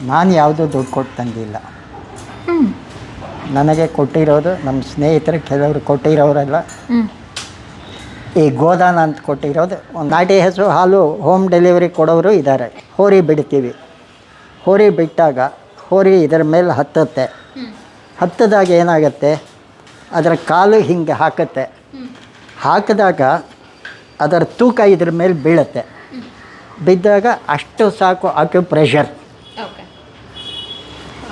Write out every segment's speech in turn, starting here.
ನಾನು ಯಾವುದೂ ದುಡ್ಡು ಕೊಟ್ಟು ತಂದಿಲ್ಲ. ಹ್ಮ್. ನನಗೆ ಕೊಟ್ಟಿರೋದು ನಮ್ಮ ಸ್ನೇಹಿತರು ಕೆಲವರು ಕೊಟ್ಟಿರೋರೆಲ್ಲ ಹ್ಮ್. ಈ ಗೋದಾನ ಅಂತ ಕೊಟ್ಟಿರೋದು ಒಂದು ನಾಟಿ ಹೆಸರು ಹಾಲು ಹೋಮ್ ಡೆಲಿವರಿ ಕೊಡೋರು ಇದ್ದಾರೆ ಹೋರಿ ಬಿಡ್ತೀವಿ. ಹೋರಿ ಬಿಟ್ಟಾಗ ಹೋರಿ ಇದರ ಮೇಲೆ ಹತ್ತುತ್ತೆ. ಹತ್ತದಾಗ ಏನಾಗುತ್ತೆ? ಅದರ ಕಾಲು ಹಿಂಗೆ ಹಾಕುತ್ತೆ. ಹಾಕಿದಾಗ ಅದರ ತೂಕ ಇದ್ರ ಮೇಲೆ ಬೀಳುತ್ತೆ. ಬಿದ್ದಾಗ ಅಷ್ಟು ಸಾಕು ಆಕ್ಯುಪ್ರೆಷರ್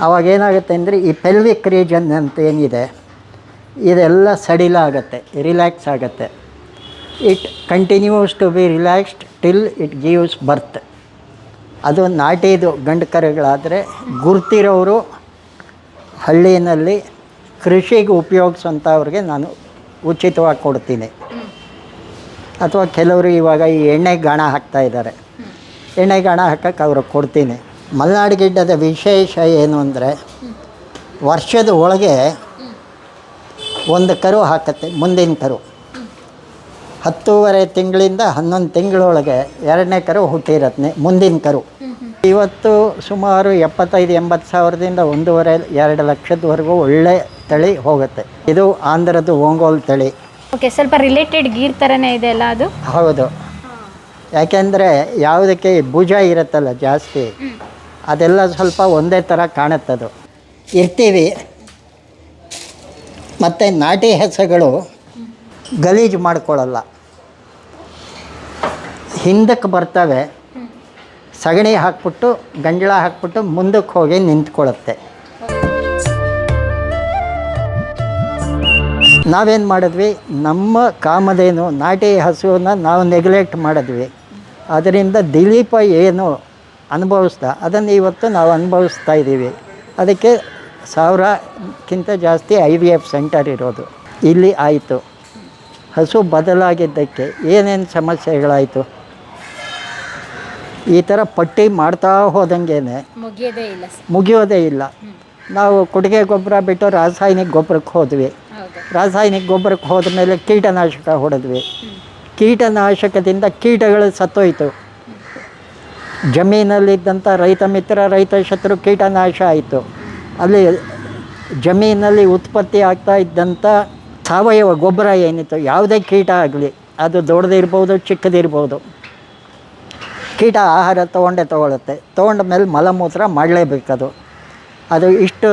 ಆವಾಗ ಏನಾಗುತ್ತೆ ಅಂದರೆ ಈ ಪೆಲ್ವಿಕ್ ರೀಜನ್ ಅಂತ ಏನಿದೆ, ಇದೆಲ್ಲ ಸಡಿಲ ಆಗುತ್ತೆ ರಿಲ್ಯಾಕ್ಸ್ ಆಗುತ್ತೆ. It continues to be relaxed till it gives birth ಅದು ನಾಟಿದು ಗಂಡು ಕರುಗಳಾದರೆ ಗುರ್ತಿರೋರು ಹಳ್ಳಿಯಲ್ಲಿ ಕೃಷಿಗೆ ಉಪಯೋಗಿಸೋಂಥವ್ರಿಗೆ ನಾನು ಉಚಿತವಾಗಿ ಕೊಡ್ತೀನಿ. ಅಥವಾ ಕೆಲವರು ಇವಾಗ ಈ ಎಣ್ಣೆ ಗಾಣ ಹಾಕ್ತಾ ಇದ್ದಾರೆ. ಎಣ್ಣೆ ಗಾಣ ಹಾಕಕ್ಕೆ ಅವ್ರಿಗೆ ಕೊಡ್ತೀನಿ. ಮಲೆನಾಡು ಗಿಡ್ಡದ ವಿಶೇಷ ಏನು ಅಂದರೆ ವರ್ಷದ ಒಳಗೆ ಒಂದು ಕರು ಹಾಕತ್ತೆ ಮುಂದಿನ ಕರು. ಹತ್ತೂವರೆ ತಿಂಗಳಿಂದ ಹನ್ನೊಂದು ತಿಂಗಳೊಳಗೆ ಎರಡನೇ ಕರು ಹುಟ್ಟಿರತ್ತೆ ಮುಂದಿನ ಕರು. ಇವತ್ತು ಸುಮಾರು ಎಪ್ಪತ್ತೈದು ಎಂಬತ್ತು ಸಾವಿರದಿಂದ ಒಂದೂವರೆ ಎರಡು ಲಕ್ಷದವರೆಗೂ ಒಳ್ಳೆ ತಳಿ ಹೋಗುತ್ತೆ. ಇದು ಆಂಧ್ರದ ಓಂಗೋಲ್ ತಳಿ. ಓಕೆ ಸ್ವಲ್ಪ ರಿಲೇಟೆಡ್ ಗೀರ್ ಥರನೇ ಇದೆ ಅಲ್ಲ ಅದು? ಹೌದು. ಯಾಕೆಂದರೆ ಯಾವುದಕ್ಕೆ ಭುಜ ಇರುತ್ತಲ್ಲ ಜಾಸ್ತಿ ಅದೆಲ್ಲ ಸ್ವಲ್ಪ ಒಂದೇ ಥರ ಕಾಣುತ್ತದು. ಇರ್ತೀವಿ. ಮತ್ತು ನಾಟಿ ಹೆಸಗಳು ಗಲೀಜು ಮಾಡ್ಕೊಳ್ಳಲ್ಲ. ಹಿಂದಕ್ಕೆ ಬರ್ತವೆ. ಸಗಣಿ ಹಾಕ್ಬಿಟ್ಟು, ಗಂಜಳ ಹಾಕ್ಬಿಟ್ಟು ಮುಂದಕ್ಕೆ ಹೋಗಿ ನಿಂತ್ಕೊಳ್ಳುತ್ತೆ. ನಾವೇನು ಮಾಡಿದ್ವಿ? ನಮ್ಮ ಕಾಮದೇನು ನಾಟಿ ಹಸುವನ್ನ ನಾವು ನೆಗ್ಲೆಕ್ಟ್ ಮಾಡಿದ್ವಿ. ಅದರಿಂದ ದಿಲೀಪ ಏನು ಅನುಭವಿಸ್ದ ಅದನ್ನು ಇವತ್ತು ನಾವು ಅನುಭವಿಸ್ತಾ ಇದ್ದೀವಿ. ಅದಕ್ಕೆ ಸಾವಿರಕ್ಕಿಂತ ಜಾಸ್ತಿ ಐ ವಿ ಎಫ್ ಸೆಂಟರ್ ಇರೋದು. ಇಲ್ಲಿ ಆಯಿತು. ಹಸು ಬದಲಾಗಿದ್ದಕ್ಕೆ ಏನೇನು ಸಮಸ್ಯೆಗಳಾಯಿತು? ಈ ಥರ ಪಟ್ಟಿ ಮಾಡ್ತಾ ಹೋದಂಗೆ ಮುಗಿಯೋದೇ ಇಲ್ಲ ಮುಗಿಯೋದೇ ಇಲ್ಲ. ನಾವು ಕೊಡುಗೆ ಗೊಬ್ಬರ ಬಿಟ್ಟು ರಾಸಾಯನಿಕ ಗೊಬ್ಬರಕ್ಕೆ ಹೋದ್ವಿ. ಹೌದು. ರಾಸಾಯನಿಕ ಗೊಬ್ಬರಕ್ಕೆ ಹೋದ ಮೇಲೆ ಕೀಟನಾಶಕ ಹೊಡೆದ್ವಿ. ಕೀಟನಾಶಕದಿಂದ ಕೀಟಗಳು ಸತ್ತೋಯ್ತು. ಜಮೀನಲ್ಲಿದ್ದಂಥ ರೈತ ಮಿತ್ರ ರೈತ ಶತ್ರು ಕೀಟನಾಶ ಆಯಿತು. ಅಲ್ಲಿ ಜಮೀನಲ್ಲಿ ಉತ್ಪತ್ತಿ ಆಗ್ತಾ ಇದ್ದಂಥ ಸಾವಯವ ಗೊಬ್ಬರ ಏನಿತ್ತು ಯಾವುದೇ ಕೀಟ ಆಗಲಿ ಅದು ದೊಡ್ಡದಿರ್ಬೋದು ಚಿಕ್ಕದಿರ್ಬೋದು ಕೀಟ ಆಹಾರ ತೊಗೊಂಡೇ ತೊಗೊಳುತ್ತೆ. ತೊಗೊಂಡ ಮೇಲೆ ಮಲಮೂತ್ರ ಮಾಡಲೇಬೇಕದು. ಅದು ಇಷ್ಟು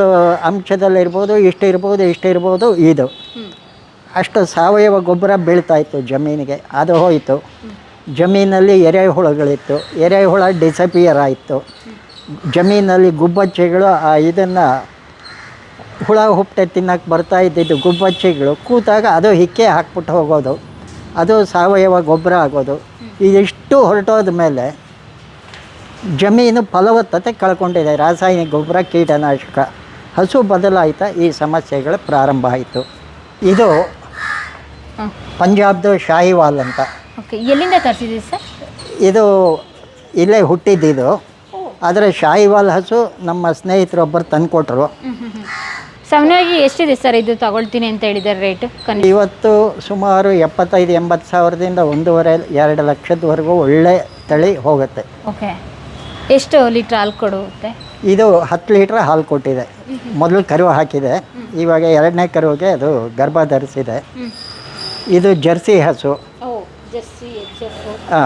ಅಂಶದಲ್ಲಿರ್ಬೋದು ಇಷ್ಟು ಇರ್ಬೋದು ಇಷ್ಟು ಇರ್ಬೋದು ಇದು. ಅಷ್ಟು ಸಾವಯವ ಗೊಬ್ಬರ ಬೀಳ್ತಾಯಿತ್ತು ಜಮೀನಿಗೆ ಅದು ಹೋಯಿತು. ಜಮೀನಲ್ಲಿ ಎರೆಹುಳುಗಳಿತ್ತು. ಎರೆಹುಳ ಡಿಸಪಿಯರ್ ಆಯಿತು. ಜಮೀನಲ್ಲಿ ಗುಬ್ಬಚ್ಚಿಗಳು ಆ ಇದನ್ನು ಹುಳ ಹುಪ್ಪಟೆ ತಿನ್ನಕ್ಕೆ ಬರ್ತಾ ಇದ್ದಿದ್ದು ಗುಬ್ಬಚ್ಚಿಗಳು. ಕೂತಾಗ ಅದು ಹಿಕ್ಕೆ ಹಾಕ್ಬಿಟ್ಟು ಹೋಗೋದು. ಅದು ಸಾವಯವ ಗೊಬ್ಬರ ಆಗೋದು. ಇದಿಷ್ಟು ಹೊರಟೋದ ಮೇಲೆ ಜಮೀನು ಫಲವತ್ತತೆ ಕಳ್ಕೊಂಡಿದೆ. ರಾಸಾಯನಿಕ ಗೊಬ್ಬರ ಕೀಟನಾಶಕ. ಹಸು ಬದಲಾಯಿತಾ ಈ ಸಮಸ್ಯೆಗಳು ಪ್ರಾರಂಭ ಆಯಿತು. ಇದು ಪಂಜಾಬ್ದು ಶಾಹಿವಾಲ್ ಅಂತ. ಓಕೆ ಎಲ್ಲಿಂದ ತರಿಸಿದ್ದೀರಿ ಸರ್? ಇದು ಇಲ್ಲೇ ಹುಟ್ಟಿದ್ದಿದು ಆದರೆ ಶಾಹಿವಾಲ್ ಹಸು ನಮ್ಮ ಸ್ನೇಹಿತರೊಬ್ಬರು ತಂದುಕೊಟ್ರು. ಸಾಮಾನ್ಯವಾಗಿ ಎಷ್ಟಿದೆ ಸರ್ ಇದು ತಗೊಳ್ತೀನಿ ಅಂತ ಹೇಳಿದ್ದಾರೆ ರೇಟ್ ಇವತ್ತು ಸುಮಾರು ಎಪ್ಪತ್ತೈದು ಎಂಬತ್ತು ಸಾವಿರದಿಂದ ಒಂದೂವರೆ ಎರಡು ಲಕ್ಷದವರೆಗೂ ಒಳ್ಳೆ ತಳಿ ಹೋಗುತ್ತೆ. ಓಕೆ. ಎಷ್ಟು ಲೀಟ್ರ್ ಹಾಲು ಕೊಡುತ್ತೆ? ಇದು ಹತ್ತು ಲೀಟ್ರ್ ಹಾಲು ಕೊಟ್ಟಿದೆ. ಮೊದಲು ಕರು ಹಾಕಿದೆ. ಇವಾಗ ಎರಡನೇ ಕರುವಿಗೆ ಅದು ಗರ್ಭ ಧರಿಸಿದೆ ಇದು ಜರ್ಸಿ ಹಸು. ಆ,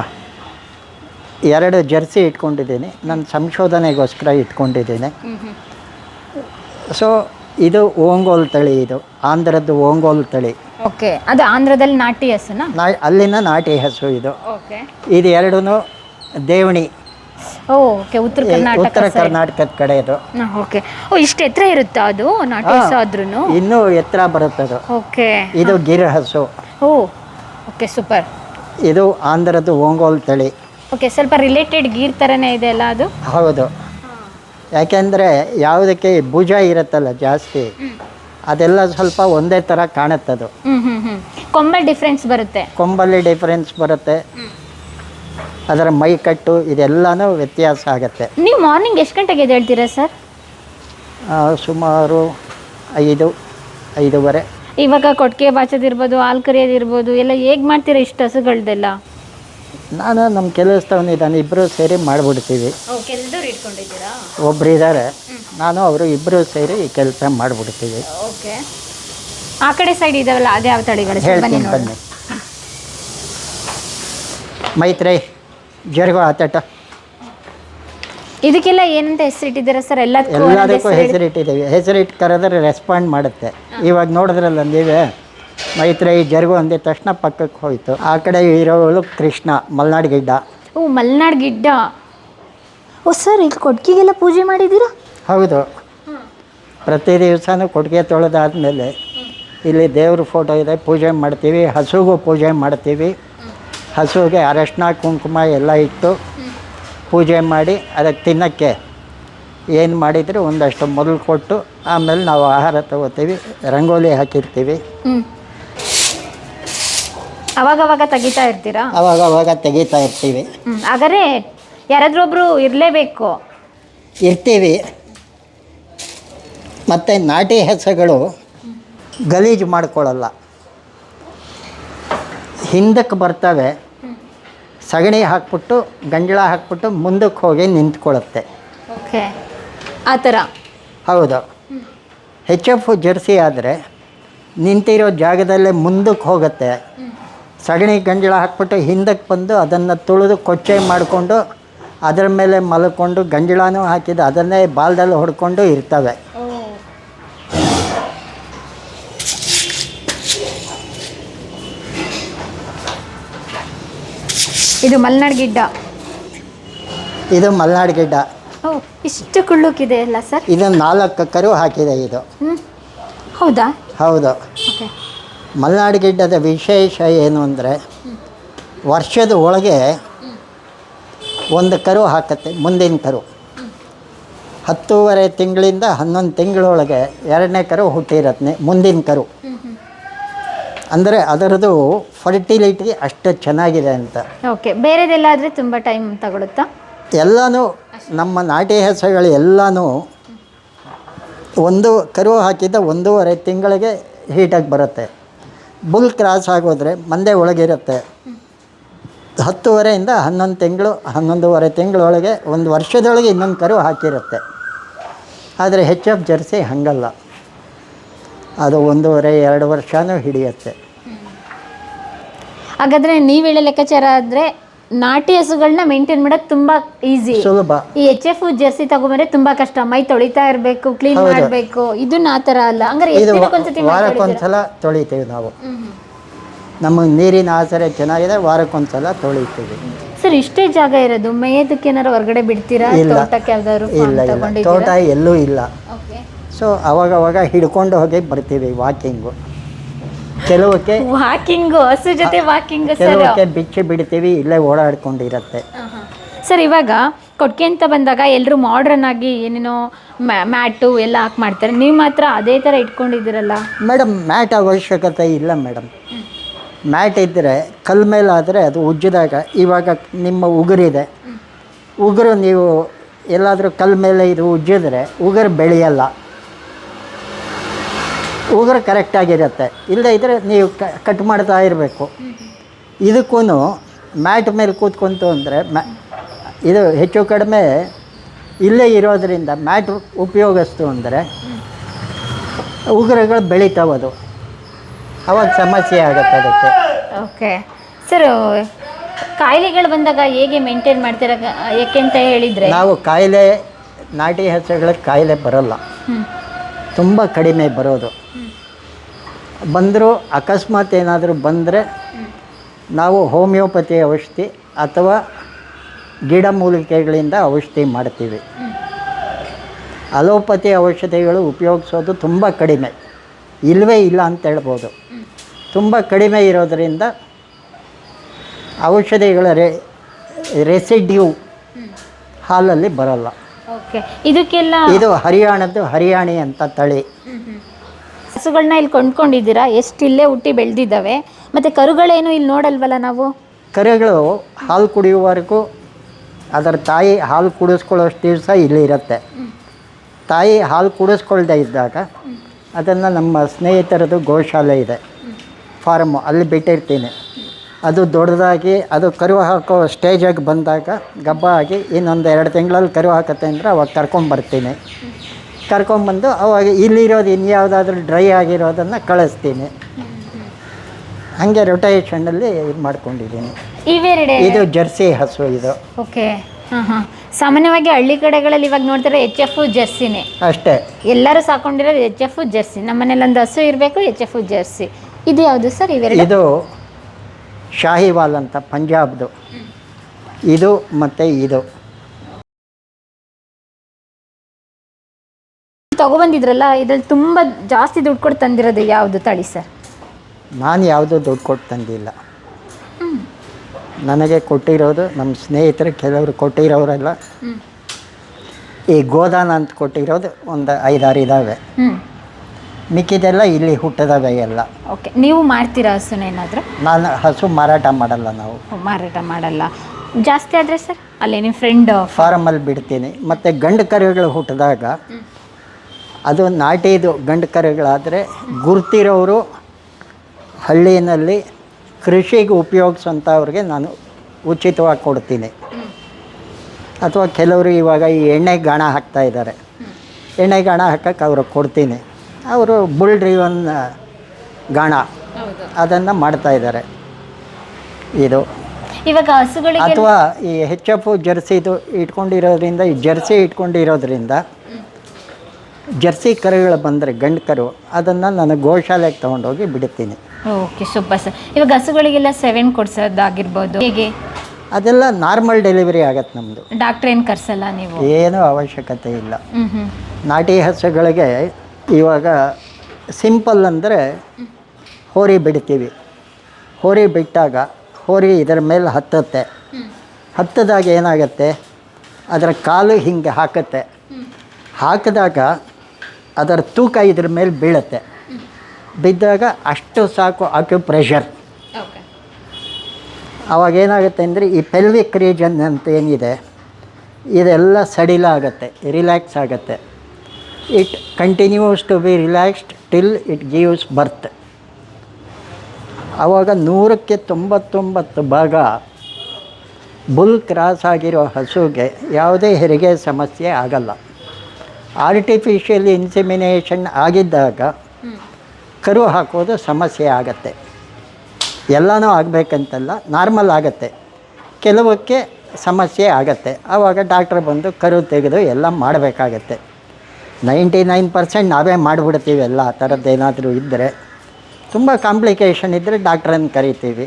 ಎರಡು ಜರ್ಸಿ ಇಟ್ಕೊಂಡಿದ್ದೀನಿ. ನನ್ನ ಸಂಶೋಧನೆಗೋಸ್ಕರ ಇಟ್ಕೊಂಡಿದ್ದೀನಿ. ಸೊ ಇದು ಓಂಗೋಲ್ ತಳಿ ಇದು. ಆಂಧ್ರದ್ದು ಓಂಗೋಲ್ ತಳಿ. ಓಕೆ ಅದು ಆಂಧ್ರದಲ್ಲಿ ನಾಟಿ ಹಸುನಾ? ನಾ ಅಲ್ಲಿನ ನಾಟಿ ಹಸು ಇದು. ಓಕೆ. ಇದು ಎರಡೂ ದೇವಣಿ. ಓಕೆ ಉತ್ತರ ಕರ್ನಾಟಕ ಉತ್ತರ ಕರ್ನಾಟಕದ ಕಡೆ ಇದು ಓಕೆ. ಓ ಇಷ್ಟು ಎತ್ತರ ಇರುತ್ತಾ ಅದು ನಾಟಿ ಹಾ. ಹಸು ಆದ್ರೂ ಇನ್ನೂ ಎತ್ತರ ಬರುತ್ತದು. ಓಕೆ. ಇದು ಗಿರ್ ಹಸು. Oh okay super. ಇದು ಆಂಧ್ರದ್ದು ಓಂಗೋಲ್ ತಳಿ. ಓಕೆ ಸ್ವಲ್ಪ ರಿಲೇಟೆಡ್ ಗೀರ್ ಥರನೇ ಇದೆ ಅಲ್ಲ ಅದು? ಹೌದು. ಯಾಕೆಂದರೆ ಯಾವುದಕ್ಕೆ ಈ ಭುಜ ಇರುತ್ತಲ್ಲ ಜಾಸ್ತಿ ಅದೆಲ್ಲ ಸ್ವಲ್ಪ ಒಂದೇ ಥರ ಕಾಣುತ್ತದು ಕೊಂಬಲ್ ಡಿಫ್ರೆನ್ಸ್ ಬರುತ್ತೆ? ಕೊಂಬಲ್ಲಿ ಡಿಫರೆನ್ಸ್ ಬರುತ್ತೆ. ಅದರ ಮೈಕಟ್ಟು ಇದೆಲ್ಲನೂ ವ್ಯತ್ಯಾಸ ಆಗುತ್ತೆ. ನೀವು ಮಾರ್ನಿಂಗ್ ಎಷ್ಟು ಗಂಟೆಗೆ ಎದ್ದೇಳ್ತೀರಾ ಸರ್? ಆ, ಸುಮಾರು ಐದು ಐದೂವರೆ. ಇವಾಗ ಕೊಟ್ಟಿಗೆ ಬಾಚೋದಿರ್ಬೋದು ಹಾಲು ಕರಿಯೋದಿರ್ಬೋದು ಎಲ್ಲ ಹೇಗೆ ಮಾಡ್ತೀರಾ ಇಷ್ಟು ಹಸುಗಳ್ದೆಲ್ಲ? ನಾನು ನಮ್ಮ ಕೆಲಸದವನಿದ್ದಾನೆ ಇಬ್ಬರು ಸೇರಿ ಮಾಡಿಬಿಡ್ತೀವಿ. ಕೆಲಸದವ್ರು ಇಟ್ಕೊಂಡಿದ್ದೀರಾ? ಒಬ್ರು ಇದ್ದಾರೆ ನಾನು ಅವರು ಇಬ್ಬರು ಸೇರಿ ಈ ಕೆಲಸ ಮಾಡಿಬಿಡ್ತೀವಿ. ಓಕೆ. ಆ ಕಡೆ ಸೈಡ್ ಇದಾವಲ್ಲ ಅದ್ಯಾವ ತಳಿಗಳು ಸರ್? ಬನ್ನಿ ಹೇಳ್ತೀನಿ ನೋಡೋಣ. ಬನ್ನಿ. ಮೈತ್ರಿ ಜರಿಗೋ ಆತಟ. ಇದಕ್ಕೆಲ್ಲ ಏನಂತ ಹೆಸರಿಟ್ಟಿದ್ದೀರಾ ಸರ್? ಎಲ್ಲ ಎಲ್ಲದಕ್ಕೂ ಹೆಸರಿಟ್ಟಿದ್ದೀವಿ ಹೆಸರಿಟ್ಟು ಕರೆದ್ರೆ ರೆಸ್ಪಾಂಡ್ ಮಾಡುತ್ತೆ. ಇವಾಗ ನೋಡಿದ್ರಲ್ಲ ನೀವೇ ಮೈತ್ರಿ ಜರುಗು ಅಂದಿದ ತಕ್ಷಣ ಪಕ್ಕಕ್ಕೆ ಹೋಯಿತು. ಆ ಕಡೆ ಇರೋಳು ಕೃಷ್ಣ ಮಲ್ನಾಡ್ ಗಿಡ್ಡ. ಓ ಮಲ್ನಾಡ್ ಗಿಡ್ಡ? ಓ ಸರ್ ಇಲ್ಲಿ ಕೊಡ್ಕಿಗೆಲ್ಲ ಪೂಜೆ ಮಾಡಿದ್ದೀರಾ? ಹೌದು. ಪ್ರತಿ ದಿವಸನೂ ಕೊಟ್ಟಿಗೆ ತೊಳೆದಾದ್ಮೇಲೆ ಇಲ್ಲಿ ದೇವ್ರ ಫೋಟೋ ಇದೆ ಪೂಜೆ ಮಾಡ್ತೀವಿ. ಹಸುಗೂ ಪೂಜೆ ಮಾಡ್ತೀವಿ. ಹಸುಗೆ ಅರಶಿನ ಕುಂಕುಮ ಎಲ್ಲ ಇಟ್ಟು ಪೂಜೆ ಮಾಡಿ ಅದಕ್ಕೆ ತಿನ್ನೋಕ್ಕೆ ಏನು ಮಾಡಿದರೆ ಒಂದಷ್ಟು ಮೊದಲು ಕೊಟ್ಟು ಆಮೇಲೆ ನಾವು ಆಹಾರ ತಗೋತೀವಿ ರಂಗೋಲಿ ಹಾಕಿರ್ತೀವಿ. ಅವಾಗವಾಗ ಅವಾಗ ಅವಾಗ ತೆಗಿತಾ ಇರ್ತೀರಾ? ಅವಾಗ ಅವಾಗ ತೆಗಿತಾ ಇರ್ತೀವಿ. ಹಾಗಾದ್ರೆ ಯಾರಾದ್ರೊಬ್ರು ಇರಲೇಬೇಕು. ಇರ್ತೀವಿ. ಮತ್ತು ನಾಟಿ ಹೆಸಗಳು ಗಲೀಜು ಮಾಡ್ಕೊಳ್ಳಲ್ಲ. ಹಿಂದಕ್ಕೆ ಬರ್ತವೆ. ಸಗಣಿ ಹಾಕ್ಬಿಟ್ಟು ಗಂಜಳ ಹಾಕ್ಬಿಟ್ಟು ಮುಂದಕ್ಕೆ ಹೋಗಿ ನಿಂತ್ಕೊಳ್ಳುತ್ತೆ. ಓಕೆ. ಆ ಥರ? ಹೌದು. ಹೆಚ್ ಎಫ್ ಜರ್ಸಿ ಆದರೆ ನಿಂತಿರೋ ಜಾಗದಲ್ಲೇ ಮುಂದಕ್ಕೆ ಹೋಗುತ್ತೆ. ಸಗಣಿ ಗಂಜಳ ಹಾಕ್ಬಿಟ್ಟು ಹಿಂದಕ್ಕೆ ಬಂದು ಅದನ್ನು ತುಳಿದು ಕೊಚ್ಚೆ ಮಾಡಿಕೊಂಡು ಅದರ ಮೇಲೆ ಮಲ್ಕೊಂಡು ಗಂಜಳನೂ ಹಾಕಿದ್ದು ಅದನ್ನೇ ಬಾಲ್ದಲ್ಲಿ ಹೊಡ್ಕೊಂಡು ಇರ್ತವೆ. ಇದು ಮಲ್ನಾಡ್ ಗಿಡ್ಡ. ಇದು ಮಲ್ನಾಡ್ ಗಿಡ್ಡ. ಓ ಇಷ್ಟು ಕುಳ್ಳುಕಿದೆ ಅಲ್ಲ ಸರ್? ಇದು ನಾಲ್ಕು ಕರು ಹಾಕಿದೆ ಇದು. ಹ್ಞೂ ಹೌದಾ? ಹೌದು. ಓಕೆ. ಮಲ್ನಾಡ್ ಗಿಡ್ಡದ ವಿಶೇಷ ಏನು ಅಂದರೆ ವರ್ಷದ ಒಳಗೆ ಒಂದು ಕರು ಹಾಕತ್ತೆ ಮುಂದಿನ ಕರು. ಹತ್ತೂವರೆ ತಿಂಗಳಿಂದ ಹನ್ನೊಂದು ತಿಂಗಳೊಳಗೆ ಎರಡನೇ ಕರು ಹುಟ್ಟಿರತ್ತೆ ಮುಂದಿನ ಕರು. ಅಂದರೆ ಅದರದು ಫರ್ಟಿಲಿಟಿ ಅಷ್ಟು ಚೆನ್ನಾಗಿದೆ ಅಂತ. ಓಕೆ ಬೇರೆದೆಲ್ಲಾದರೆ ತುಂಬ ಟೈಮ್ ತಗೊಳುತ್ತಾ? ಎಲ್ಲನೂ ನಮ್ಮ ನಾಟಿ ಹೆಸರುಗಳು ಎಲ್ಲನೂ ಒಂದು ಕರು ಹಾಕಿದ ಒಂದೂವರೆ ತಿಂಗಳಿಗೆ ಹೀಟಾಗಿ ಬರುತ್ತೆ. ಬುಲ್ ಕ್ರಾಸ್ ಆಗೋದ್ರೆ ಮಂದೆ ಒಳಗಿರುತ್ತೆ. ಹತ್ತುವರೆಯಿಂದ ಹನ್ನೊಂದು ತಿಂಗಳು ಹನ್ನೊಂದುವರೆ ತಿಂಗಳೊಳಗೆ ಒಂದು ವರ್ಷದೊಳಗೆ ಇನ್ನೊಂದು ಕರು ಹಾಕಿರುತ್ತೆ. ಆದರೆ ಹೆಚ್ ಎಫ್ ಜರ್ಸಿ ಹಾಗಲ್ಲ. ಅದು ಒಂದೂವರೆ ಎರಡು ವರ್ಷವೂ ಹಿಡಿಯುತ್ತೆ. ಹಾಗಾದ್ರೆ ನೀವು ಹೇಳೋ ಲೆಕ್ಕಾಚಾರ ಆದರೆ ನಾಟಿ ಹಸುಗಳನ್ನ ಮೇಂಟೈನ್ ಮಾಡೋದು ತುಂಬ ಈಸಿ ಸುಲಭ. ಈ ಎಚ್ ಎಫ್ ಜರ್ಸಿ ತಗೊಂಡ್ರೆ ತುಂಬಾ ಕಷ್ಟ. ಮೈ ತೊಳಿತಾ ಇರಬೇಕು ಕ್ಲೀನ್. ಮಾಡಬೇಕು. ಇದನ್ನ ಆ ಥರ ಅಲ್ಲ. ಹಂಗಾರೆ ಇದು? ವಾರಕ್ಕೊಂದ್ಸಲ ತೊಳಿತೀವಿ ನಾವು. ನಮಗೆ ನೀರಿನ ಆಸರೆ ಚೆನ್ನಾಗಿದೆ ವಾರಕ್ಕೊಂದ್ಸಲ ತೊಳಿತೀವಿ. ಸರ್ ಇಷ್ಟೇ ಜಾಗ ಇರೋದು? ಮೇಯದಕ್ಕೆ ಏನಾರು ಹೊರಗಡೆ ಬಿಡ್ತೀರಾ? ತೋಟಕ್ಕೆ ಯಾವ್ದಾದ್ರು ಇಲ್ಲ ತೋಟ ಎಲ್ಲೂ ಇಲ್ಲ. ಓಕೆ ಸೊ ಅವಾಗವಾಗ ಹಿಡ್ಕೊಂಡು ಹೋಗಿ ಬರ್ತೀವಿ ವಾಕಿಂಗು ಕೆಲವಕ್ಕೆ ವಾಕಿಂಗು ಹಸು ಜೊತೆ ವಾಕಿಂಗ್ ಕೆಲವಕ್ಕೆ ಬಿಚ್ಚಿ ಬಿಡ್ತೀವಿ ಇಲ್ಲೇ ಓಡಾಡ್ಕೊಂಡಿರತ್ತೆ. ಸರ್ ಇವಾಗ ಕೊಟ್ಕೆ ಅಂತ ಬಂದಾಗ ಎಲ್ಲರೂ ಮಾಡ್ರನ್ ಆಗಿ ಏನೇನೋ ಮ್ಯಾಟು ಎಲ್ಲ ಹಾಕಿ ಮಾಡ್ತಾರೆ. ನೀವು ಮಾತ್ರ ಅದೇ ಥರ ಇಟ್ಕೊಂಡಿದ್ದೀರಲ್ಲ? ಮೇಡಮ್ ಮ್ಯಾಟ್ ಅವಶ್ಯಕತೆ ಇಲ್ಲ ಮೇಡಮ್. ಮ್ಯಾಟ್ ಇದ್ದರೆ ಕಲ್ ಮೇಲಾದರೆ ಅದು ಉಜ್ಜಿದಾಗ ಇವಾಗ ನಿಮ್ಮ ಉಗುರಿದೆ. ಉಗುರು ನೀವು ಎಲ್ಲಾದರೂ ಕಲ್ ಮೇಲೆ ಇದು ಉಜ್ಜಿದ್ರೆ ಉಗುರು ಬೆಳೆಯಲ್ಲ. ಉಗುರು ಕರೆಕ್ಟಾಗಿರುತ್ತೆ ಇಲ್ಲದೆ ಇದ್ದರೆ ನೀವು ಕಟ್ ಮಾಡ್ತಾ ಇರಬೇಕು. ಇದಕ್ಕೂ ಮ್ಯಾಟ್ ಮೇಲೆ ಕೂತ್ಕೊಂತು ಅಂದರೆ ಮ್ಯಾ ಇದು ಹೆಚ್ಚು ಕಡಿಮೆ ಇಲ್ಲೇ ಇರೋದರಿಂದ ಮ್ಯಾಟ್ ಉಪಯೋಗಿಸ್ತು ಅಂದರೆ ಉಗುರುಗಳು ಬೆಳೀತಾವದು ಅವಾಗ ಸಮಸ್ಯೆ ಆಗುತ್ತೆ ಅದಕ್ಕೆ. ಓಕೆ. ಸರ್ ಕಾಯಿಲೆಗಳು ಬಂದಾಗ ಹೇಗೆ ಮೇಂಟೈನ್ ಮಾಡ್ತೀರ? ಯಾಕೆ ಅಂತ ಹೇಳಿದರೆ? ನಾವು ಕಾಯಿಲೆ ನಾಟಿ ಹೆಸರುಗಳಿಗೆ ಕಾಯಿಲೆ ಬರೋಲ್ಲ. ತುಂಬ ಕಡಿಮೆ ಬರೋದು. ಬಂದರೂ ಅಕಸ್ಮಾತ್ ಏನಾದರೂ ಬಂದರೆ ನಾವು ಹೋಮಿಯೋಪತಿ ಔಷಧಿ ಅಥವಾ ಗಿಡಮೂಲಿಕೆಗಳಿಂದ ಔಷಧಿ ಮಾಡ್ತೀವಿ. ಅಲೋಪತಿ ಔಷಧಿಗಳು ಉಪಯೋಗಿಸೋದು ತುಂಬ ಕಡಿಮೆ. ಇಲ್ಲವೇ ಇಲ್ಲ ಅಂತ ಹೇಳ್ಬೋದು. ತುಂಬ ಕಡಿಮೆ ಇರೋದರಿಂದ ಔಷಧಿಗಳ ರೆ ರೆಸಿಡ್ಯೂ ಹಾಲಲ್ಲಿ ಬರೋಲ್ಲ. ಓಕೆ. ಇದಕ್ಕೆಲ್ಲ ಇದು ಹರಿಯಾಣದ್ದು ಹರಿಯಾಣಿ ಅಂತ ತಳಿ. ಹಸುಗಳನ್ನ ಇಲ್ಲಿ ಕೊಂಡ್ಕೊಂಡಿದ್ದೀರಾ? ಎಷ್ಟು ಇಲ್ಲೇ ಹುಟ್ಟಿ ಬೆಳೆದಿದ್ದಾವೆ? ಮತ್ತು ಕರುಗಳೇನು ಇಲ್ಲಿ ನೋಡಲ್ವಲ್ಲ ನಾವು? ಕರುಗಳು ಹಾಲು ಕುಡಿಯುವವರೆಗೂ ಅದರ ತಾಯಿ ಹಾಲು ಕುಡಿಸ್ಕೊಳ್ಳೋಷ್ಟು ದಿವಸ ಇಲ್ಲಿ ಇರುತ್ತೆ. ತಾಯಿ ಹಾಲು ಕುಡಿಸ್ಕೊಳ್ದೇ ಇದ್ದಾಗ ಅದನ್ನು ನಮ್ಮ ಸ್ನೇಹಿತರದು ಗೋಶಾಲೆ ಇದೆ, ಫಾರ್ಮು, ಅಲ್ಲಿ ಬಿಟ್ಟಿರ್ತೀನಿ. ಅದು ದೊಡ್ಡದಾಗಿ, ಅದು ಕರು ಹಾಕೋ ಸ್ಟೇಜಾಗಿ ಬಂದಾಗ ಗಬ್ಬ ಆಗಿ ಇನ್ನೊಂದು ಎರಡು ತಿಂಗಳಲ್ಲಿ ಕರು ಹಾಕತ್ತೆ ಅಂದರೆ ಅವಾಗ ಕರ್ಕೊಂಬರ್ತೀನಿ. ಕರ್ಕೊಂಬಂದು ಅವಾಗ ಇಲ್ಲಿರೋದು ಇನ್ಯಾವುದಾದ್ರೂ ಡ್ರೈ ಆಗಿರೋದನ್ನು ಕಳಿಸ್ತೀನಿ. ಹಾಗೆ ರೊಟೇಷನಲ್ಲಿ ಇದು ಮಾಡ್ಕೊಂಡಿದ್ದೀನಿ. ಇವೆರಡೆ? ಇದು ಜರ್ಸಿ ಹಸು ಇದು. ಓಕೆ. ಹಾಂ ಹಾಂ. ಸಾಮಾನ್ಯವಾಗಿ ಹಳ್ಳಿ ಕಡೆಗಳಲ್ಲಿ ಇವಾಗ ನೋಡ್ತಾರೆ ಎಚ್ ಎಫ್ ಜರ್ಸಿನೇ. ಅಷ್ಟೇ. ಎಲ್ಲರೂ ಸಾಕೊಂಡಿರೋದು ಎಚ್ ಎಫ್ ಜರ್ಸಿ. ನಮ್ಮ ಮನೇಲಿ ಒಂದು ಹಸು ಇರಬೇಕು ಎಚ್ ಎಫ್ ಜರ್ಸಿ. ಇದು ಯಾವುದು ಸರ್ ಇವೆರಡು? ಇದು ಶಾಹಿವಾಲ್ ಅಂತ ಪಂಜಾಬ್ದು. ಇದು ಮತ್ತು ಇದು. ತಗೊಬಂದಿದ್ರಲ್ಲ ಇದ್ರಲ್ಲಿ ತುಂಬ ಜಾಸ್ತಿ ದುಡ್ಡು ಕೊಟ್ಟು ತಂದಿರೋದು ಯಾವುದು ತಳಿ ಸರ್? ನಾನು ಯಾವುದೂ ದುಡ್ಡು ಕೊಟ್ಟು ತಂದಿಲ್ಲ. ನನಗೆ ಕೊಟ್ಟಿರೋದು ನಮ್ಮ ಸ್ನೇಹಿತರು ಕೆಲವರು ಕೊಟ್ಟಿರೋರೆಲ್ಲ. ಈ ಗೋದಾನ ಅಂತ ಕೊಟ್ಟಿರೋದು ಒಂದು ಐದಾರು ಇದ್ದಾವೆ ಹ್ಞೂ ಮಿಕ್ಕಿದೆಲ್ಲ ಇಲ್ಲಿ ಹುಟ್ಟದಾಗ ಎಲ್ಲ. ಓಕೆ ನೀವು ಮಾಡ್ತೀರಾ ಹಸು ಏನಾದರೂ? ನಾನು ಹಸು ಮಾರಾಟ ಮಾಡಲ್ಲ ನಾವು. ಮಾರಾಟ ಮಾಡಲ್ಲ. ಜಾಸ್ತಿ ಆದರೆ ಸರ್ ಅಲ್ಲೇ ನಿಮ್ಮ ಫ್ರೆಂಡ್ ಫಾರಮಲ್ಲಿ ಬಿಡ್ತೀನಿ. ಮತ್ತು ಗಂಡು ಕರುಗಳು ಹುಟ್ಟಿದಾಗ ಅದು ನಾಟಿದು ಗಂಡು ಕರುಗಳಾದರೆ ಗುರ್ತಿರೋರು ಹಳ್ಳಿಯಲ್ಲಿ ಕೃಷಿಗೆ ಉಪಯೋಗಿಸೋಂಥವ್ರಿಗೆ ನಾನು ಉಚಿತವಾಗಿ ಕೊಡ್ತೀನಿ. ಅಥವಾ ಕೆಲವರು ಇವಾಗ ಈ ಎಣ್ಣೆ ಗಾಣ ಹಾಕ್ತಾ ಇದ್ದಾರೆ. ಎಣ್ಣೆ ಗಾಣ ಹಾಕಕ್ಕೆ ಅವ್ರಿಗೆ ಕೊಡ್ತೀನಿ. ಅವರು ಬುಲ್ ಡ್ರಿವನ್ ಗಾಣ ಅದನ್ನು ಮಾಡ್ತಾ ಇದ್ದಾರೆ. ಇದು. ಇವಾಗ ಹಸುಗಳು ಅಥವಾ ಈ ಹೆಚ್ ಎಫ್ ಜರ್ಸಿದು ಇಟ್ಕೊಂಡಿರೋದ್ರಿಂದ ಈ ಜರ್ಸಿ ಇಟ್ಕೊಂಡಿರೋದ್ರಿಂದ ಜರ್ಸಿ ಕರುಗಳು ಬಂದರೆ ಗಂಡು ಕರು ಅದನ್ನು ನಾನು ಗೋಶಾಲೆಗೆ ತೊಗೊಂಡೋಗಿ ಬಿಡುತ್ತೀನಿ ಓಕೆ ಸೂಪರ್ ಸರ್ ಇವಾಗ ಹಸುಗಳಿಗೆಲ್ಲ ಸೆವೆನ್ ಕೊಡ್ಸೋದಾಗಿರ್ಬೋದು. ಹೇಗೆ? ಅದೆಲ್ಲ ನಾರ್ಮಲ್ ಡೆಲಿವರಿ ಆಗತ್ತೆ ನಮ್ಮದು ಡಾಕ್ಟ್ರ್ ಏನು ಕರ್ಸಲ್ಲ ನೀವು? ಏನೂ ಅವಶ್ಯಕತೆ ಇಲ್ಲ. ಹ್ಞೂ ಹ್ಞೂ ನಾಟಿ ಹಸುಗಳಿಗೆ ಇವಾಗ ಸಿಂಪಲ್ ಅಂದರೆ ಹೋರಿ ಬಿಡ್ತೀವಿ. ಹೋರಿ ಬಿಟ್ಟಾಗ ಹೋರಿ ಇದರ ಮೇಲೆ ಹತ್ತುತ್ತೆ. ಹತ್ತದಾಗ ಏನಾಗುತ್ತೆ? ಅದರ ಕಾಲು ಹಿಂಗೆ ಹಾಕುತ್ತೆ. ಹಾಕಿದಾಗ ಅದರ ತೂಕ ಇದ್ರ ಮೇಲೆ ಬೀಳುತ್ತೆ. ಬಿದ್ದಾಗ ಅಷ್ಟು ಸಾಕು ಆಕ್ಯು ಪ್ರೆಷರ್ ಅವಾಗ ಏನಾಗುತ್ತೆ ಅಂದರೆ ಈ ಪೆಲ್ವಿಕ್ ರೀಜನ್ ಅಂತ ಏನಿದೆ ಇದೆಲ್ಲ ಸಡಿಲ ಆಗುತ್ತೆ ರಿಲ್ಯಾಕ್ಸ್ ಆಗುತ್ತೆ. It continues to be relaxed till it gives birth ಆವಾಗ ನೂರಕ್ಕೆ ತೊಂಬತ್ತೊಂಬತ್ತು ಭಾಗ ಬುಲ್ ಕ್ರಾಸ್ ಆಗಿರೋ ಹಸುಗೆ ಯಾವುದೇ ಹೆರಿಗೆ ಸಮಸ್ಯೆ ಆಗಲ್ಲ. ಆರ್ಟಿಫಿಷಿಯಲ್ ಇನ್ಸೆಮಿನೇಷನ್ ಆಗಿದ್ದಾಗ ಕರು ಹಾಕೋದು ಸಮಸ್ಯೆ ಆಗತ್ತೆ. ಎಲ್ಲನೂ ಆಗಬೇಕಂತಲ್ಲ ನಾರ್ಮಲ್ ಆಗತ್ತೆ. ಕೆಲವಕ್ಕೆ ಸಮಸ್ಯೆ ಆಗತ್ತೆ. ಆವಾಗ ಡಾಕ್ಟ್ರ್ ಬಂದು ಕರು ತೆಗೆದು ಎಲ್ಲ ಮಾಡಬೇಕಾಗತ್ತೆ. ನೈಂಟಿ ನೈನ್ ಪರ್ಸೆಂಟ್ ನಾವೇ ಮಾಡಿಬಿಡ್ತೀವಿ ಎಲ್ಲ ಆ ಥರದ್ದು ಏನಾದರೂ ಇದ್ದರೆ ತುಂಬ ಕಾಂಪ್ಲಿಕೇಶನ್ ಇದ್ದರೆ ಡಾಕ್ಟ್ರನ್ನು ಕರಿತೀವಿ.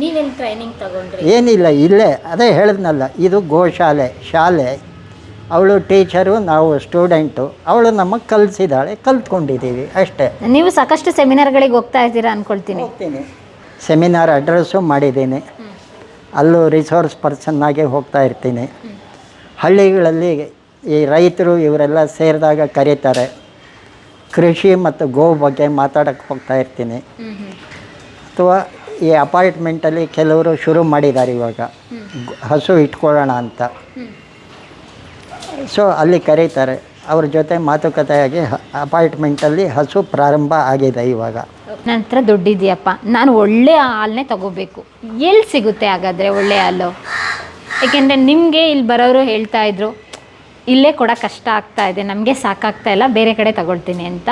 ನೀವೇನು ಟ್ರೈನಿಂಗ್ ತಗೊಂಡ್ರಿ? ಏನಿಲ್ಲ ಇಲ್ಲೇ ಅದೇ ಹೇಳಿದ್ನಲ್ಲ ಇದು ಗೋಶಾಲೆ ಶಾಲೆ. ಅವಳು ಟೀಚರು ನಾವು ಸ್ಟೂಡೆಂಟು. ಅವಳು ನಮಗೆ ಕಲಿಸಿದಾಳೆ ಕಲ್ತ್ಕೊಂಡಿದ್ದೀವಿ ಅಷ್ಟೇ. ನೀವು ಸಾಕಷ್ಟು ಸೆಮಿನಾರ್ಗಳಿಗೆ ಹೋಗ್ತಾ ಇದ್ದೀರಾ ಅನ್ಕೊಳ್ತೀನಿ. ಹೋಗ್ತೀನಿ. ಸೆಮಿನಾರ್ ಅಡ್ರೆಸ್ಸು ಮಾಡಿದ್ದೀನಿ. ಅಲ್ಲೂ ರಿಸೋರ್ಸ್ ಪರ್ಸನ್ನಾಗೆ ಹೋಗ್ತಾ ಇರ್ತೀನಿ. ಹಳ್ಳಿಗಳಲ್ಲಿ ಈ ರೈತರು ಇವರೆಲ್ಲ ಸೇರಿದಾಗ ಕರೀತಾರೆ. ಕೃಷಿ ಮತ್ತು ಗೋ ಬಗ್ಗೆ ಮಾತಾಡೋಕ್ಕೆ ಹೋಗ್ತಾ ಇರ್ತೀನಿ. ಅಥವಾ ಈ ಅಪಾರ್ಟ್ಮೆಂಟಲ್ಲಿ ಕೆಲವರು ಶುರು ಮಾಡಿದ್ದಾರೆ ಇವಾಗ. ಹಸು ಇಟ್ಕೊಳ್ಳೋಣ ಅಂತ. ಸೊ ಅಲ್ಲಿ ಕರೀತಾರೆ. ಅವ್ರ ಜೊತೆ ಮಾತುಕತೆಯಾಗಿ ಅಪಾರ್ಟ್ಮೆಂಟಲ್ಲಿ ಹಸು ಪ್ರಾರಂಭ ಆಗಿದೆ ಇವಾಗ. ನನ್ನ ಹತ್ರ ದುಡ್ಡಿದೆಯಪ್ಪ. ನಾನು ಒಳ್ಳೆ ಹಾಲನ್ನೇ ತಗೋಬೇಕು. ಎಲ್ಲಿ ಸಿಗುತ್ತೆ ಹಾಗಾದರೆ ಒಳ್ಳೆ ಹಾಲು? ಏಕೆಂದರೆ ನಿಮಗೆ ಇಲ್ಲಿ ಬರೋರು ಹೇಳ್ತಾ ಇದ್ರು ಇಲ್ಲೇ ಕೊಡ ಕಷ್ಟ ಆಗ್ತಾ ಇದೆ ನಮಗೆ ಸಾಕಾಗ್ತಾ ಇಲ್ಲ ಬೇರೆ ಕಡೆ ತಗೊಳ್ತೀನಿ ಅಂತ.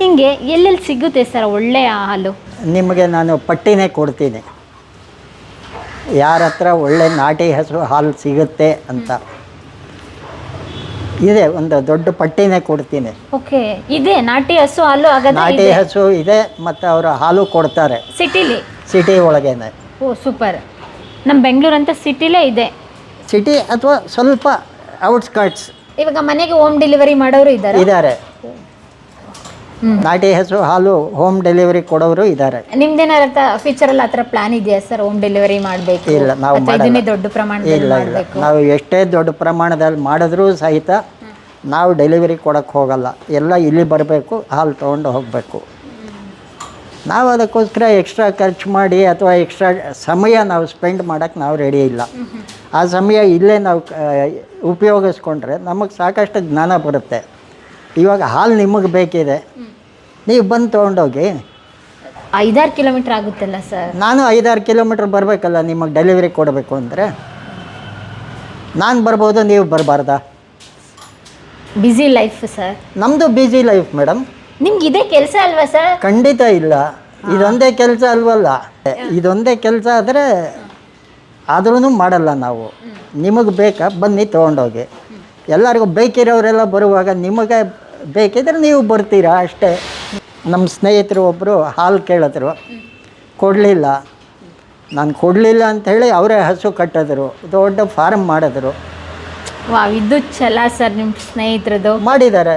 ಹಿಂಗೆ ಎಲ್ಲೆಲ್ಲಿ ಸಿಗುತ್ತೆ ಸರ್ ಒಳ್ಳೆಯ ಹಾಲು? ನಿಮಗೆ ನಾನು ಪಟ್ಟಿನೇ ಕೊಡ್ತೀನಿ. ಯಾರ ಹತ್ರ ಒಳ್ಳೆ ನಾಟಿ ಹಸು ಹಾಲು ಸಿಗುತ್ತೆ ಅಂತ. ಇದೆ ಒಂದು ದೊಡ್ಡ ಪಟ್ಟಿನೇ ಕೊಡ್ತೀನಿ. ಓಕೆ ಇದೆ ನಾಟಿ ಹಸು ಹಾಲು ಹಾಗಾದ್ರೆ ನಾಟಿ ಹಸು ಇದೆ ಮತ್ತು ಅವರು ಹಾಲು ಕೊಡ್ತಾರೆ. ಸಿಟಿಲಿ? ಸಿಟಿ ಒಳಗೇನೆ. Oh super. ನಮ್ಮ ಬೆಂಗಳೂರು ಅಂತ ಸಿಟಿಲೇ ಇದೆ. ಸಿಟಿ ಅಥವಾ ಸ್ವಲ್ಪ ಔಟ್ಸ್ಕರ್ಟ್ಸ್. ಇವಾಗ ಮನೆಗೆ ಹೋಮ್ ಡೆಲಿವರಿ ಮಾಡೋರು ಇದ್ದಾರೆ? ಇದ್ದಾರೆ. ನಾಟಿ ಹೆಸರು ಹಾಲು ಹೋಮ್ ಡೆಲಿವರಿ ಕೊಡೋರು ಇದ್ದಾರೆ ನಿಮ್ದೇನಾರ ಫ್ಯೂಚರಲ್ಲಿ ಅಲ್ಲಿ ಆತರ ಪ್ಲಾನ್ ಇದೆಯಾ ಸರ್ ಹೋಮ್ ಡೆಲಿವರಿ ಮಾಡಬೇಕು? ಇಲ್ಲ ನಾವು ಅಥವಾ ಮಾಡಲ್ಲ. ದೊಡ್ಡ ಪ್ರಮಾಣದಲ್ಲಿ ಇಲ್ಲ ಇಲ್ಲ. ಮಾಡಬೇಕು? ನಾವು ಎಷ್ಟೇ ದೊಡ್ಡ ಪ್ರಮಾಣದಲ್ಲಿ ಮಾಡಿದ್ರೂ ಸಹಿತ ನಾವು ಡೆಲಿವರಿ ಕೊಡಕ್ಕೆ ಹೋಗಲ್ಲ. ಎಲ್ಲ ಇಲ್ಲಿ ಬರಬೇಕು ಹಾಲು ತೊಗೊಂಡು ಹೋಗಬೇಕು. ನಾವು ಅದಕ್ಕೋಸ್ಕರ ಎಕ್ಸ್ಟ್ರಾ ಖರ್ಚು ಮಾಡಿ ಅಥವಾ ಎಕ್ಸ್ಟ್ರಾ ಸಮಯ ನಾವು ಸ್ಪೆಂಡ್ ಮಾಡೋಕ್ಕೆ ನಾವು ರೆಡಿ ಇಲ್ಲ. ಆ ಸಮಯ ಇಲ್ಲೇ ನಾವು ಕ- ಉಪಯೋಗಿಸ್ಕೊಂಡ್ರೆ ನಮಗೆ ಸಾಕಷ್ಟು ಜ್ಞಾನ ಬರುತ್ತೆ. ಇವಾಗ ಹಾಲು ನಿಮಗೆ ಬೇಕಿದೆ. ನೀವು ಬಂದು ತೊಗೊಂಡೋಗಿ. ಐದಾರು ಕಿಲೋಮೀಟರ್ ಆಗುತ್ತಲ್ಲ ಸರ್? ನಾನು ಐದಾರು ಕಿಲೋಮೀಟ್ರ್ ಬರಬೇಕಲ್ಲ ನಿಮಗೆ ಡೆಲಿವರಿ ಕೊಡಬೇಕು ಅಂದರೆ. ನಾನು ಬರ್ಬೋದು ನೀವು ಬರಬಾರ್ದಾ? Busy life sir. ನಮ್ಮದು ಬ್ಯುಸಿ ಲೈಫ್ ಮೇಡಮ್ ನಿಮ್ಗೆ ಇದೇ ಕೆಲಸ ಅಲ್ವಾ ಸರ್? ಖಂಡಿತ ಇಲ್ಲ. ಇದೊಂದೇ ಕೆಲಸ ಅಲ್ವಲ್ಲ. ಇದೊಂದೇ ಕೆಲಸ ಆದರೆ ಆದ್ರೂ ಮಾಡಲ್ಲ ನಾವು. ನಿಮಗೆ ಬೇಕಾ? ಬನ್ನಿ ತೊಗೊಂಡೋಗಿ. ಎಲ್ಲರಿಗೂ ಬೇಕಿರೋರೆಲ್ಲ ಬರುವಾಗ ನಿಮಗೆ ಬೇಕಿದ್ರೆ ನೀವು ಬರ್ತೀರಾ ಅಷ್ಟೇ. ನಮ್ಮ ಸ್ನೇಹಿತರು ಒಬ್ಬರು ಹಾಲು ಕೇಳಿದ್ರು. ಕೊಡಲಿಲ್ಲ. ನಾನು ಕೊಡಲಿಲ್ಲ ಅಂಥೇಳಿ ಅವರೇ ಹಸು ಕಟ್ಟಿದ್ರು. ದೊಡ್ಡ ಫಾರ್ಮ್ ಮಾಡಿದ್ರು. ವಾವ್ ಇದು ಛಲ ಸರ್ ನಿಮ್ಮ ಸ್ನೇಹಿತರದು. ಮಾಡಿದ್ದಾರೆ.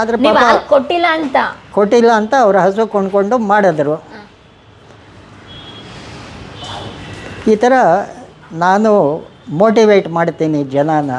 ಆದರೆ ನೀವು ಪಾಪ ಹಾಲು ಕೊಟ್ಟಿಲ್ಲ ಅಂತ? ಕೊಟ್ಟಿಲ್ಲ ಅಂತ ಅವ್ರ ಹಸು ಕೊಂಡ್ಕೊಂಡು ಮಾಡಿದ್ರು. ಈ ಥರ ನಾನು ಮೋಟಿವೇಟ್ ಮಾಡ್ತೀನಿ ಜನನ.